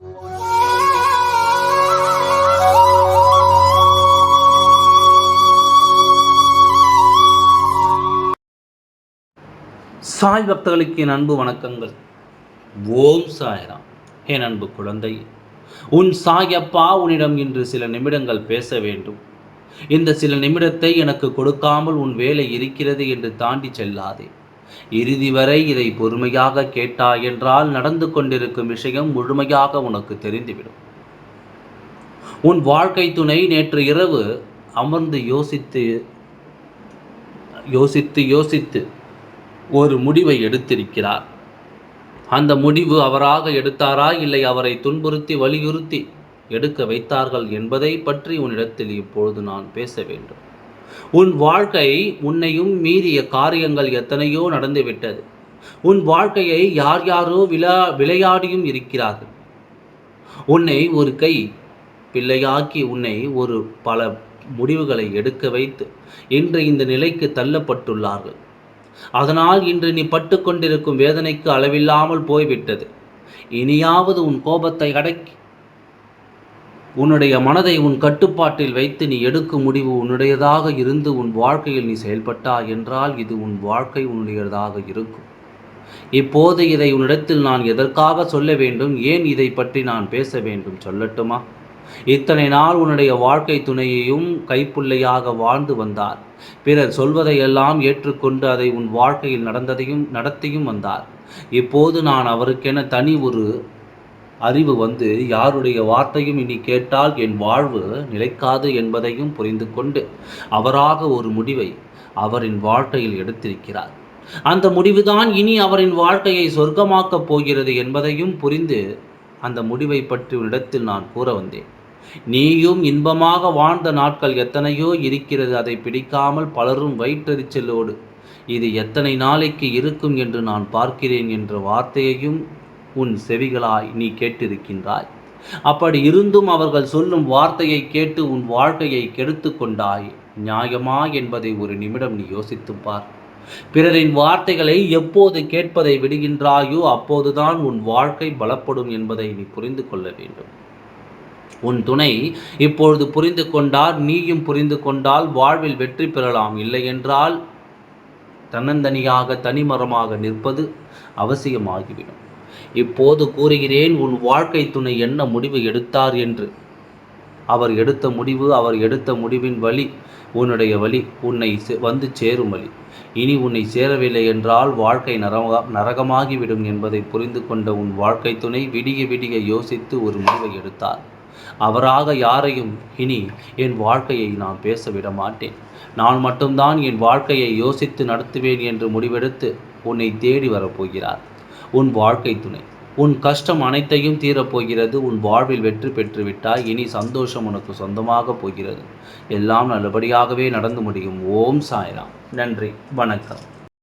சாய் பக்தர்களுக்கு என் அன்பு வணக்கங்கள். ஓம் சாய்ராம். என் அன்பு குழந்தை உன் சாயப்பா உன்னிடம் இன்று சில நிமிடங்கள் பேச வேண்டும். இந்த சில நிமிடத்தை எனக்கு கொடுக்காமல் உன் வேலை இருக்கிறது என்று தாண்டி செல்லாதே. இறுதி வரை இதை பொறுமையாக கேட்டாய் என்றால் நடந்து கொண்டிருக்கும் விஷயம் முழுமையாக உனக்கு தெரிந்துவிடும். உன் வாழ்க்கை துணை நேற்று இரவு அமர்ந்து யோசித்து யோசித்து யோசித்து ஒரு முடிவை எடுத்திருக்கிறார். அந்த முடிவு அவராக எடுத்தாரா இல்லை அவரை துன்புறுத்தி வலியுறுத்தி எடுக்க வைத்தார்கள் என்பதை பற்றி உன்னிடத்தில் இப்பொழுது நான் பேச வேண்டும். உன் வாழ்க்கை உன்னையும் மீறிய காரியங்கள் எத்தனையோ நடந்துவிட்டது. உன் வாழ்க்கையை யார் யாரோ விளா விளையாடியும் இருக்கிறார்கள். உன்னை ஒரு கை பிள்ளையாக்கி உன்னை ஒரு பல முடிவுகளை எடுக்க வைத்து இன்று இந்த நிலைக்கு தள்ளப்பட்டுள்ளார்கள். அதனால் இன்று நீ பட்டு கொண்டிருக்கும் வேதனைக்கு அளவில்லாமல் போய்விட்டது. இனியாவது உன் கோபத்தை அடக்கி உன்னுடைய மனதை உன் கட்டுப்பாட்டில் வைத்து நீ எடுக்கும் முடிவு உன்னுடையதாக இருந்து உன் வாழ்க்கையில் நீ செயல்பட்டா என்றால் இது உன் வாழ்க்கை உன்னுடையதாக இருக்கும். இப்போது இதை உன்னிடத்தில் நான் எதற்காக சொல்ல வேண்டும்? ஏன் இதை பற்றி நான் பேச வேண்டும்? சொல்லட்டுமா? இத்தனை நாள் உன்னுடைய வாழ்க்கை துணையையும் கைப்புள்ளையாக வாழ்ந்து வந்தார். பிறர் சொல்வதையெல்லாம் ஏற்றுக்கொண்டு அதை உன் வாழ்க்கையில் நடந்ததையும் நடத்தியும் வந்தார். இப்போது நான் அவருக்கென தனி ஒரு அறிவு வந்து யாருடைய வார்த்தையும் இனி கேட்டால் என் வாழ்வு நிலைக்காது என்பதையும் புரிந்து கொண்டு அவராக ஒரு முடிவை அவரின் வாழ்க்கையில் எடுத்திருக்கிறார். அந்த முடிவுதான் இனி அவரின் வாழ்க்கையை சொர்க்கமாக்கப் போகிறது என்பதையும் புரிந்து அந்த முடிவை பற்றி இடத்தில் நான் கூற வந்தேன். நீயும் இன்பமாக வாழ்ந்த நாட்கள் எத்தனையோ இருக்கிறது அதை பிடிக்காமல் பலரும் வயிற்றெரிச்சலோடு இது எத்தனை நாளைக்கு இருக்கும் என்று நான் பார்க்கிறேன் என்ற வார்த்தையையும் உன் செவிகளாய் நீ கேட்டிருக்கின்றாய். அப்படி இருந்தும் அவர்கள் சொல்லும் வார்த்தையை கேட்டு உன் வாழ்க்கையை கெடுத்து கொண்டாய். நியாயமா என்பதை ஒரு நிமிடம் நீ யோசித்துப்பார் பிறரின் வார்த்தைகளை எப்போது கேட்பதை விடுகின்றாயோ அப்போதுதான் உன் வாழ்க்கை பலப்படும் என்பதை நீ புரிந்து கொள்ள வேண்டும். உன் துணை இப்பொழுது புரிந்து கொண்டார் நீயும் புரிந்து கொண்டால் வாழ்வில் வெற்றி பெறலாம். இல்லை என்றால் தன்னந்தனியாக தனிமரமாக நிற்பது அவசியமாகிவிடும். இப்போது கூறுகிறேன் உன் வாழ்க்கை துணை என்ன முடிவு எடுத்தார் என்று. அவர் எடுத்த முடிவு அவர் எடுத்த முடிவின் வழி உன்னுடைய வழி உன்னை வந்து சேரும் வழி. இனி உன்னை சேரவில்லை என்றால் வாழ்க்கை நரக நரகமாகிவிடும் என்பதை புரிந்து கொண்ட உன் வாழ்க்கை துணை விடிய விடிய யோசித்து ஒரு முடிவை எடுத்தார். அவராக யாரையும் இனி என் வாழ்க்கையை நான் பேச விட மாட்டேன். நான் மட்டும்தான் என் வாழ்க்கையை யோசித்து நடத்துவேன் என்று முடிவெடுத்து உன்னை தேடி வரப்போகிறார். உன் வாழ்க்கை துணை. உன் கஷ்டம் அனைத்தையும் தீரப்போகிறது உன் வாழ்வில் வெற்றி பெற்றுவிட்டால் இனி சந்தோஷம் உனக்கு சொந்தமாக போகிறது. எல்லாம் நல்லபடியாகவே நடந்து முடியும். ஓம் சாய்ராம். நன்றி. வணக்கம்.